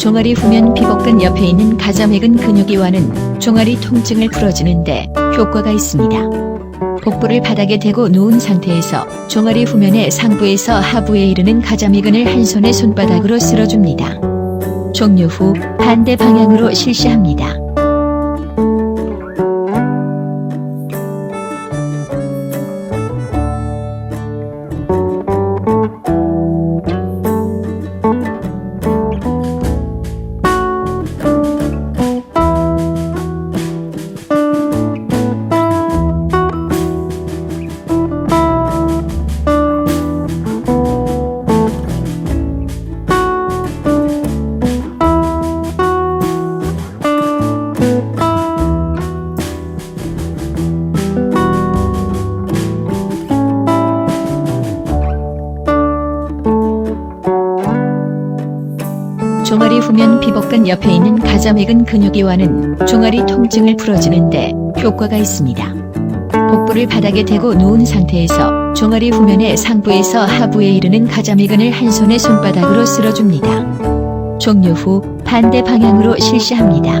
종아리 후면 피복근 옆에 있는 가자맥은 근육이 와는 종아리 통증을 풀어주는데 효과가 있습니다. 복부를 바닥에 대고 누운 상태에서 종아리 후면의 상부에서 하부에 이르는 가자미근을 한 손의 손바닥으로 쓸어줍니다. 종료 후 반대 방향으로 실시합니다. 종아리 후면 피복근 옆에 있는 가자맥은 근육이와는 종아리 통증을 풀어주는데 효과가 있습니다. 복부를 바닥에 대고 누운 상태에서 종아리 후면의 상부에서 하부에 이르는 가자미근을 한 손의 손바닥으로 쓸어줍니다. 종료 후 반대 방향으로 실시합니다.